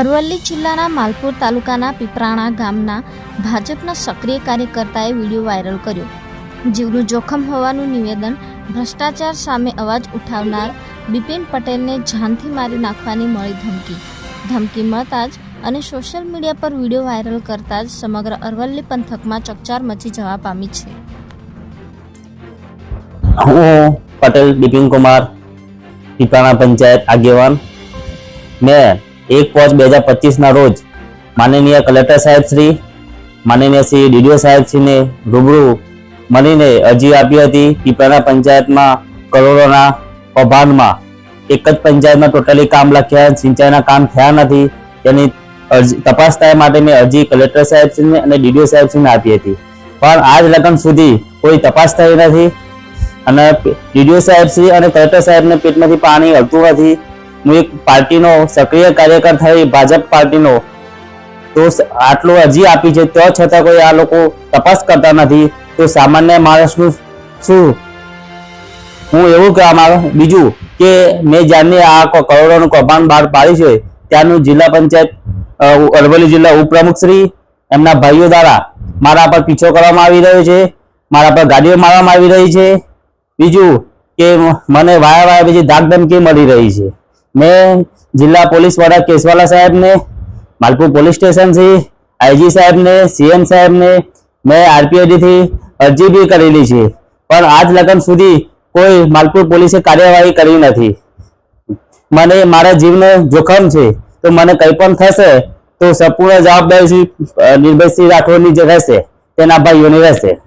અરવલ્લી જિલ્લાના માલપુર તાલુકાના પીપરાણા ગામના ભાજપના સક્રિય કાર્યકર્તાએ વીડિયો વાયરલ કર્યો. જીવનું જોખમ હોવાનું નિવેદન, ભ્રષ્ટાચાર સામે અવાજ ઉઠાવનાર બિપિન પટેલને જાનથી મારી નાખવાની મળી ધમકી. ધમકી મળતા જ અને સોશિયલ મીડિયા પર વીડિયો વાયરલ કરતા જ સમગ્ર અરવલ્લી પંથકમાં ચકચાર મચી જવા પામી છે. હું પટેલ બિપિન કુમાર પીપાણા પંચાયત આગેવાન. મેં એક પાંચ બે હજાર પચીસના રોજ માનનીય કલેક્ટર સાહેબ શ્રી, માનનીય શ્રી ડીડીઓ સાહેબ શ્રીને રૂબરૂ મળીને અરજી આપી હતી પીપળાના પંચાયતમાં, કરોડોના કૌભાંડમાં એક જ પંચાયતમાં ટોટલી કામ લખ્યા, સિંચાઈના કામ થયા નથી. તેની અરજી, તપાસ થાય માટે મેં અરજી કલેક્ટર સાહેબ શ્રીને અને ડીડીઓ સાહેબ શ્રીને આપી હતી. પણ આજ લગન સુધી કોઈ તપાસ થઈ નથી અને ડીડીઓ સાહેબ શ્રી અને કલેક્ટર સાહેબને પેટમાંથી પાણી હલતું નથી. હું એક પાર્ટીનો સક્રિય કાર્યકર થઈ, ભાજપ પાર્ટીનો, તો આટલો અરજી આપી છે, તો છતાં કોઈ આ લોકો તપાસ કરતા નથી. તો સામાન્ય માણસનું શું? હું એવું કહેવા માંગુ, બીજું કે મેં જ્યારની આ કરોડોનું કૌભાંડ બહાર પાડ્યું છે, ત્યાંનું જિલ્લા પંચાયત અરવલ્લી જિલ્લા ઉપપ્રમુખશ્રી એમના ભાઈઓ દ્વારા મારા પર પીછો કરવામાં આવી રહ્યો છે, મારા પર ગાડીઓ મારવામાં આવી રહી છે. બીજું કે મને વાયા વાયા બીજી ધાક ધમકી મળી રહી છે. મેં જિલ્લા પોલીસ વડા કેસવાલા સાહેબને માલપુર પોલીસ સ્ટેશનથી આઈજી સાહેબને સીએમ સાહેબને મેં આરપીઆઈડીથી અરજી બી કરેલી છે પણ આજ લગન સુધી કોઈ માલપુર પોલીસે કાર્યવાહી કરી નથી મને મારા જીવનો જોખમ છે તો મને કંઈ પણ થશે તો સંપૂર્ણ જવાબદારી નિર્ભયસિંહ રાઠોડની જે રહેશે તેના ભાઈઓની રહેશે